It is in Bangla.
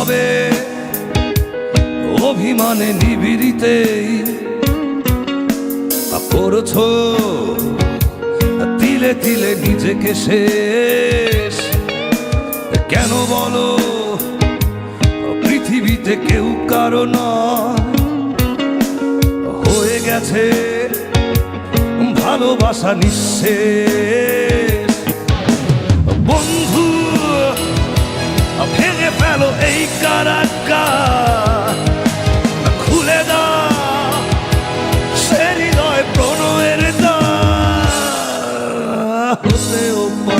হবে। অভিমানে নিবিড়িতে করছ। তিলে তিলে নিজেকে শেষ। কেন বলো, পৃথিবীতে কেউ কারও হয়ে গেছে ভালোবাসা নিঃশেষ।